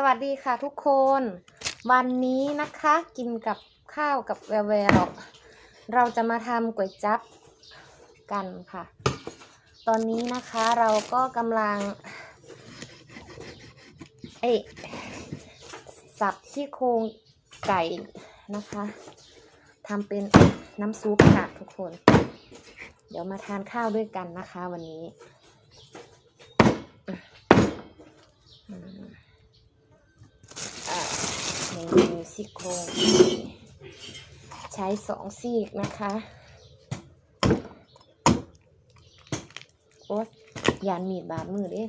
สวัสดีค่ะทุกคน วันนี้นะคะกินกับข้าวกับแววแวเราจะมาทำก๋วยจั๊บกันค่ะ ตอนนี้นะคะเราก็กำลังเอ้ยสับซี่โครงไก่นะคะทำเป็นน้ำซุปค่ะทุกคน เดี๋ยวมาทานข้าวด้วยกันนะคะวันนี้อืมอะ เมนูซี่โครงใช้สองซีกนะคะโอ๊ยยานมีดบาดมือดิ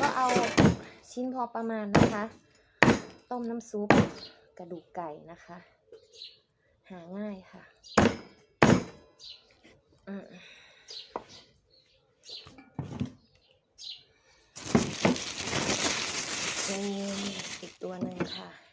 ก็เอา ชิ้นพอประมาณนะคะ ต้มน้ำซุปกระดูกไก่นะคะ หาง่ายค่ะอืออีกตัวหนึ่งค่ะ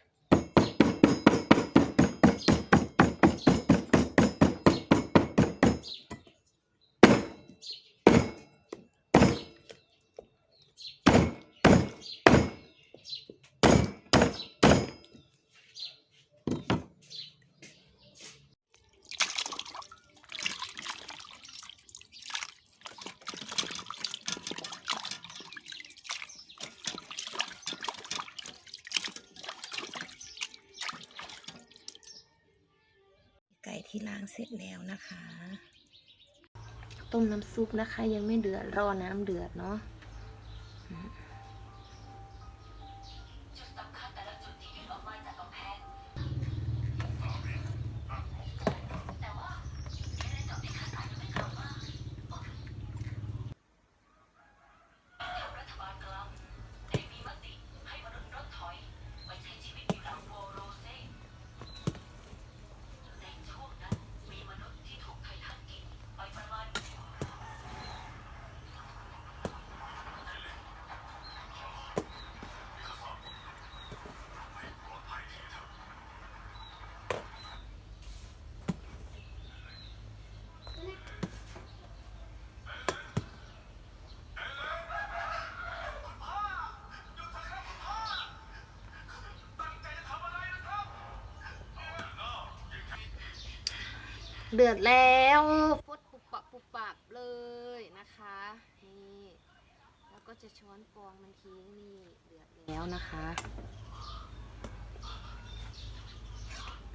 ไก่ ที่ล้างเสร็จแล้วนะคะ ต้มน้ำซุปนะคะ ยังไม่เดือดรอน้ำเดือดเนาะ เดือดแล้วฟดปุบปับปุบปับเลยนะคะนี่แล้วก็จะช้อนฟองมันทิ้งนี่เดือดแล้วนะคะ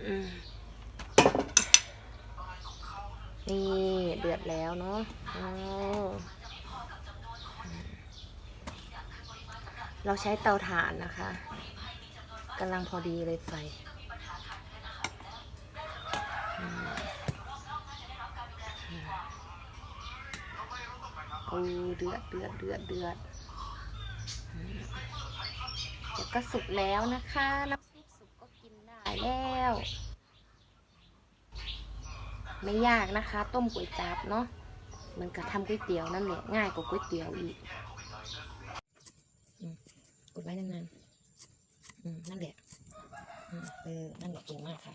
อืมนี่เดือดแล้วเนาะเราใช้เตาถ่านนะคะกำลังพอดีเลยไฟ โอ้เดือดเดือดเดือดเดือดเดี๋ยวก็สุกแล้วนะคะน้ำซุปสุกก็กินได้แล้ว ไม่ยากนะคะ ต้มก๋วยจั๊บเนาะมันก็ทำก๋วยเตี๋ยวนั่นแหละง่ายกว่าก๋วยเตี๋ยวอีกอกดไว้นานๆนั่นแหละเออนั่นแหละเก่งมากค่ะ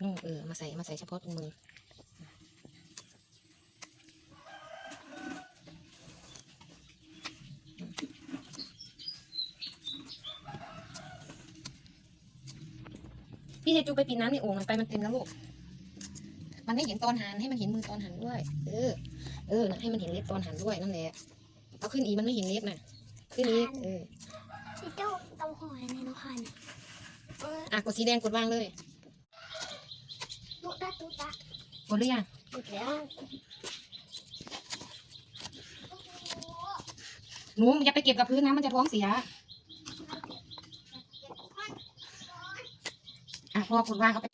อืมเออมาใส่มาใส่เฉพาะตรงมือ จจูไปปิดน้ำในโอ่งมันไปมันเต็มแล้วลูก มันให้เห็นตอนหันให้มันเห็นมือตอนหันด้วย เออ เออนะให้มันเห็นเล็บตอนหันด้วยนั่นแหละ เอาขึ้นอีกมันไม่เห็นเล็บน่ะ ขึ้นอีกเออเจ้าเตาหอยในน้ำพันเอออะกดสีแดงกดวางเลยตุ๊ตาตุ๊ตากดหรือยังหมดแล้วหนูอย่าไปเก็บกับพื้นนะมันจะท้องเสีย อะพอ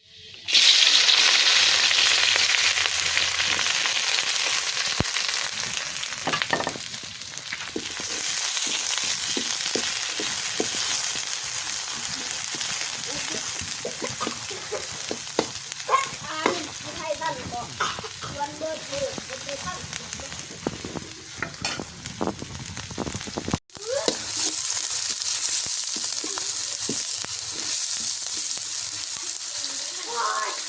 Bye.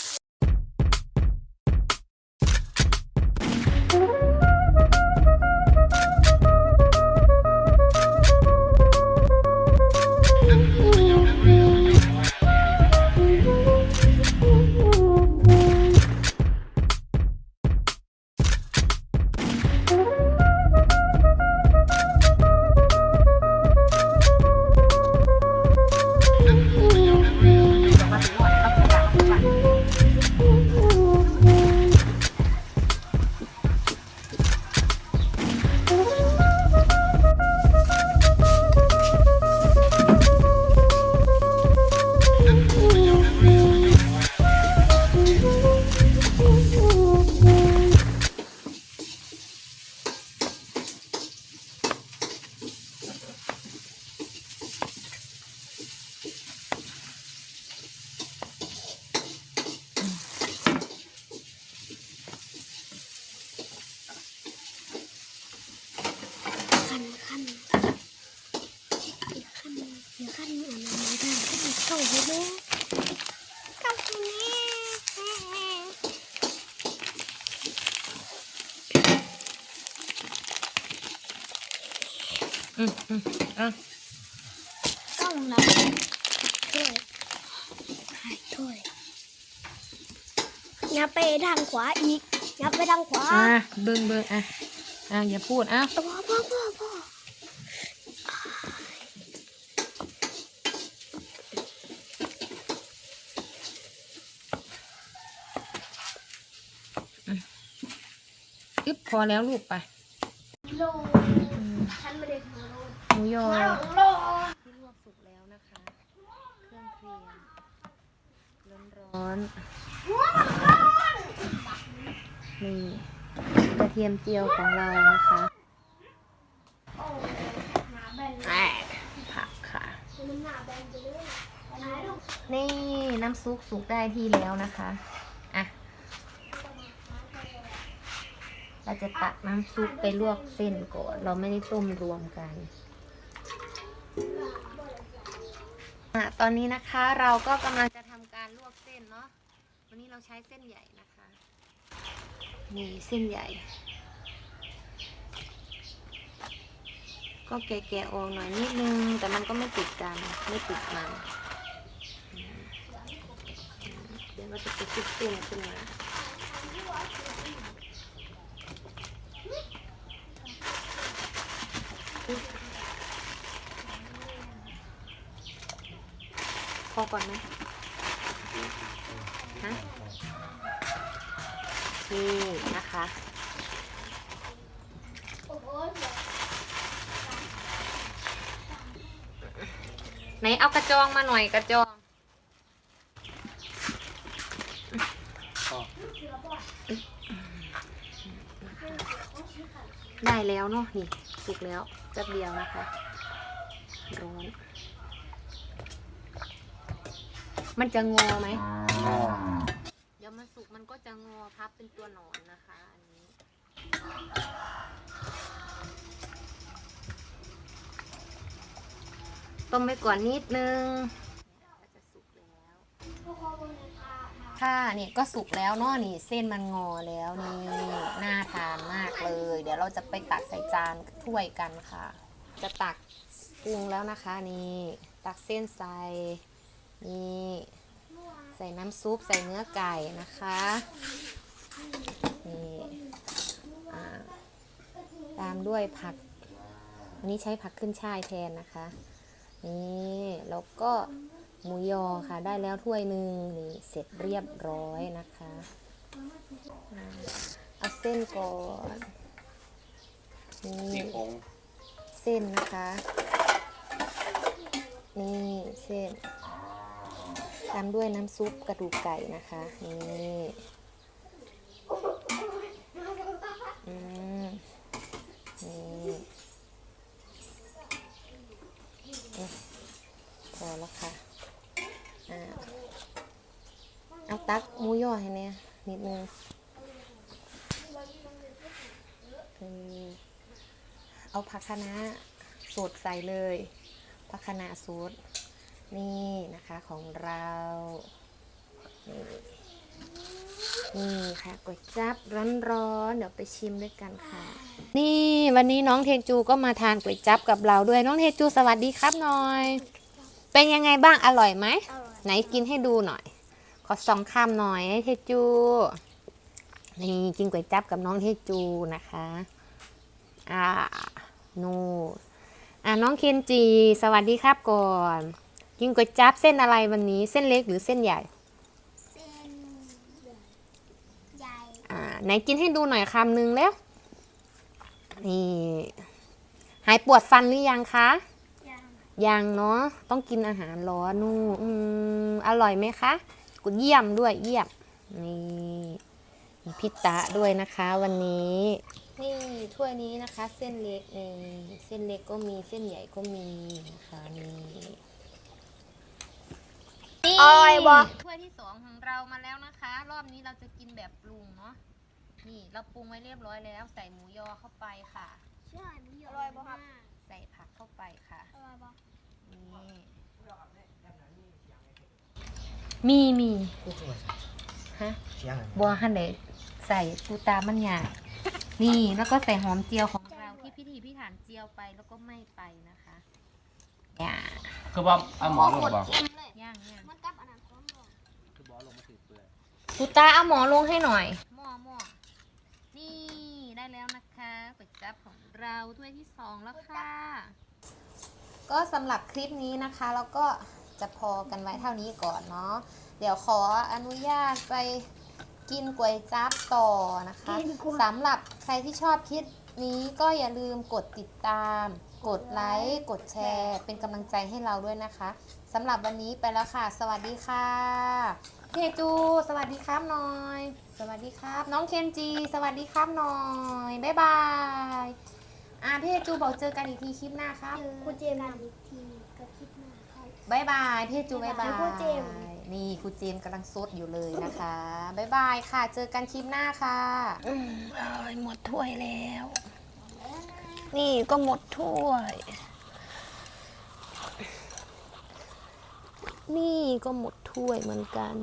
ก็มีเก่าให้แม่เก่าให้แม่อืมอืมอะกล้องนับถ้วยหายถ้วยนับไปทางขวาอีกนับไปทางขวาอะเบิ่งเบิ่งอะอะอย่าพูดอะพ่อพ่อพ่อพ่อ พอแล้วลูกไปโลฉันไม่ได้หัวโลหมูยอโลที่ลวกสุกแล้วนะคะ เครื่องเคียงร้อนๆนี่กระเทียมเจียวของเรานะคะหาแบนผักค่ะมันหนานี่น้ำซุปสุกได้ที่แล้วนะคะ อะ เราจะตักน้ำซุปไปลวกเส้นก่อน เราไม่ได้ต้มรวมกันอะตอนนี้นะคะเราก็กำลังจะทำการลวกเส้นเนาะ วันนี้เราใช้เส้นใหญ่นะคะ นี่เส้นใหญ่ ก็แกะๆออกหน่อยนิดนึง แต่มันก็ไม่ติดกัน ไม่ติดมัน เดี๋ยวเราจะไปคิดเส้นขึ้นมา อก่อนไหมฮะนี่นะคะไหนเอากระจองมาหน่อยกระจองได้แล้วเนาะนี่สุกแล้วแป๊บเดียวนะคะ ร้อน มันจะงอไหมเดี๋ยวมันสุกมันก็จะงอพับเป็นตัวหนอนนะคะ อันนี้ ต้มไปก่อนนิดนึงก็จะสุกแล้วพ่อพ่อคนนี้พาพาค่ะนี่ก็สุกแล้วเนาะนี่เส้นมันงอแล้วนี่น่าทานมากเลย เดี๋ยวเราจะไปตักใส่จานถ้วยกันค่ะ จะตักปรุงแล้วนะคะนี่ ตักเส้นใส่ นี่ใส่น้ำซุปใส่เนื้อไก่นะคะนี่อ่าตามด้วยผักอันนี้ใช้ผักขึ้นช่ายแทนนะคะ นี่แล้วก็หมูยอค่ะ ได้แล้วถ้วยหนึ่งนี่เสร็จเรียบร้อยนะคะอ่าเอาเส้นก่อนนี่นี่ของเส้นนะคะ นี่เส้นตามด้วยน้ำซุปกระดูกไก่นะคะนี่อืมนี่อืมพอแล้วค่ะอ่าเอาตักหมูย่อให้เนี่ยนิดนึงเออเอาผักคะน้าสดใส่เลยผักคะน้าสด นี่นะคะของเรานี่นี่ค่ะก๋วยจั๊บร้อนๆเดี๋ยวไปชิมด้วยกันค่ะ นี่วันนี้น้องเทนจูก็มาทานก๋วยจั๊บกับเราด้วยน้องเทนจูสวัสดีครับหน่อย เป็นยังไงบ้างอร่อยไหมไหนกินให้ดูหน่อย ขอสองคำหน่อยเทจูนี่กินก๋วยจั๊บกับน้องเทจูนะคะ อ่านูอ่าน้องเคนจี สวัสดีครับก่อน กินก๋วยจั๊บเส้นอะไรวันนี้เส้นเล็กหรือเส้นใหญ่เส้นใหญ่อ่าไหนกินให้ดูหน่อยคำหนึ่งแล้วนี่หายปวดฟันหรือยังคะยังยังเนาะต้องกินอาหารร้อนนู่นอืมอร่อยไหมคะกูเยี่ยมด้วยเยี่ยมนี่มีพิตะด้วยนะคะวันนี้นี่ถ้วยนี้นะคะ เส้นเล็กนี่เส้นเล็กก็มีเส้นใหญ่ก็มีนะคะนี่ อร่อยบ่ถ้วยที่สองของเรามาแล้วนะคะ รอบนี้เราจะกินแบบปรุงเนาะนี่เราปรุงไว้เรียบร้อยแล้ว ใส่หมูยอเข้าไปค่ะ ใช่อร่อยบ่ครับใส่ผักเข้าไปค่ะอร่อยบ่นี่มีมีพูดถึงอะไรฮะเสียงอะไรบัวฮันเดใส่ปูตามันหยาบนี่แล้วก็ใส่หอมเจียวของเราที่พิธีพิถันเจียวไปแล้วก็ไม่ไปนะคะ อย่าคือว่าเอาหมอลงบอกเต็มเลยย่างย่างมันกับอันนั้นพร้อมบอกคือหมอลงมาถือเปลือยปูตาเอาหมอลงให้หน่อย หม้อหม้อนี่ได้แล้วนะคะก๋วยจั๊บของเราถ้วยที่สองแล้วค่ะ ก็สำหรับคลิปนี้นะคะแล้วก็จะพอกันไว้เท่านี้ก่อนเนาะเดี๋ยวขออนุญาตไปกินก๋วยจั๊บต่อนะคะสำหรับใครที่ชอบคลิปนี้ก็อย่าลืมกดติดตาม กดไลค์ กดแชร์ เป็นกำลังใจให้เราด้วยนะคะสำหรับวันนี้ไปแล้วค่ะ สวัสดีค่ะพี่เอจู สวัสดีครับหน่อย สวัสดีครับ น้องเคนจี สวัสดีครับหน่อยบ๊ายบายอะพี่เอจูบอกเจอกันอีกทีคลิปหน้าครับคุณเจมส์อีกทีก็คิดหน้าครับ บายบายพี่จูบายบายแล้วครูเจมส์ นี่ครูเจมส์กำลังซดอยู่เลยนะคะบายบายค่ะ เจอกันคลิปหน้าค่ะอืมอร่อยหมดถ้วยแล้ว นี่ก็หมดถ้วย นี่ก็หมดถ้วยเหมือนกัน